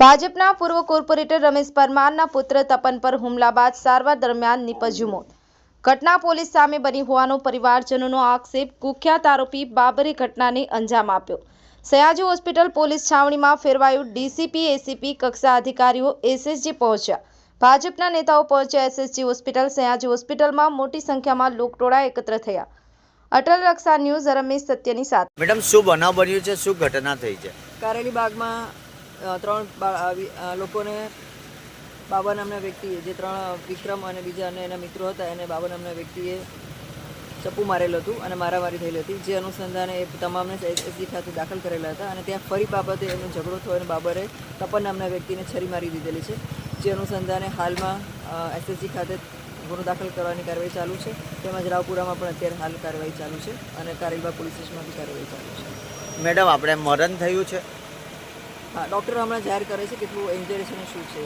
ભાજપના પૂર્વ કોર્પોરેટર રમેશ પરમારના પુત્ર તપન પર હુમલા બાદ સારવાર દરમિયાન નીપજ્યું મોત ઘટના પોલીસ સામે બની હોવાનો પરિવારજનોનો આક્ષેપ કુખ્યાત આરોપી બાબરે ઘટનાને અંજામ આપ્યો. સયાજી હોસ્પિટલ પોલીસ છાવણીમાં ફેરવાયું ડીસીપી એસીપી કક્ષા અધિકારીઓ એસએસજી પહોંચ્યા. ભાજપના નેતાઓ પહોંચ્યા એસએસજી હોસ્પિટલ સયાજી હોસ્પિટલમાં મોટી સંખ્યામાં લોકટોળા એકત્ર થયા. અટલ રક્ષા ન્યૂઝ રમેશ સત્યની સાથે. મેડમ શું બનાવ બન્યું છે? શું ઘટના થઈ છે? કારેલી બાગમાં ત્રણ લોકોને બાબા નામના વ્યક્તિએ, જે ત્રણ વિક્રમ અને બીજા અને એના મિત્રો હતા, એને બાબા નામના વ્યક્તિએ ચપ્પુ મારેલું હતું અને મારામારી થયેલી હતી. જે અનુસંધાને એ તમામને એસજી ખાતે દાખલ કરેલા હતા અને ત્યાં ફરી બાબતે એમનો ઝઘડો થયો અને બાબરે તપન નામના વ્યક્તિને છરી મારી દીધેલી છે. જે અનુસંધાને હાલમાં એસએસજી ખાતે ગુનો દાખલ કરવાની કાર્યવાહી ચાલુ છે. તેમજ રાવપુરામાં પણ અત્યારે હાલ કાર્યવાહી ચાલુ છે અને કારેલબાગ પોલીસ સ્ટેશનમાં બી કાર્યવાહી ચાલુ છે. મેડમ, આપણે મરણ થયું છે. હા ડૉક્ટર હમણાં જાહેર કરે છે કેટલું ઇન્જરી શું છે?